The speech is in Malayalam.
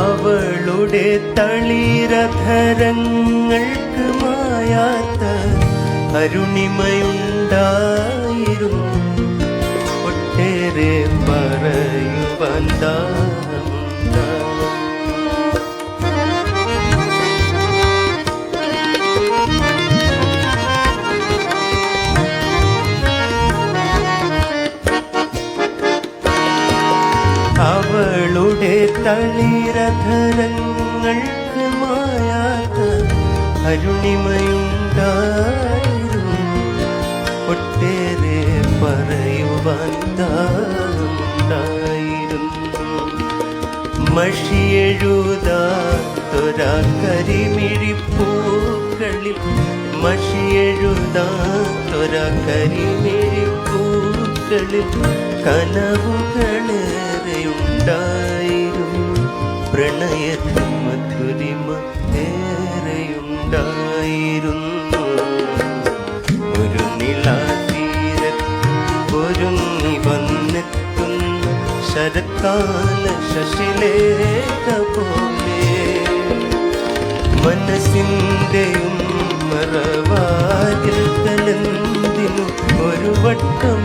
അവളുടെ തളിരധരങ്ങൾക്ക് മായാത്ത അരുണിമയുണ്ടായിരുന്നു ഒട്ടേറെ പറയുവാൻ. അവളുടെ തളിരധരങ്ങൾക്ക് മായാത്ത അരുണിമയുണ്ടായിരുന്നു. ഒട്ടേറെ പറയുവാൻ ദാഹമുണ്ടായിരുന്നു മഷിയെഴുതാത്തൊരാ കരിമിഴിപ്പൂക്കളിൽ മഷിയെഴുതാത്തൊരാ കരിമിഴിപ്പൂക്കളിൽ കനവുകളേറെയുണ്ടായിരുന്നു പ്രണയത്തിൻ മധുരിമ ഏറെയുണ്ടായിരുന്നു. ഒരു നിലാതീരത്ത് ഒരുങ്ങി വന്നെത്തുന്ന ശരത്കാല ശശിലേഖ പോലെ മനസ്സിന്റെയും മറവാതിൽ തലന്തിനു ഒരു വട്ടം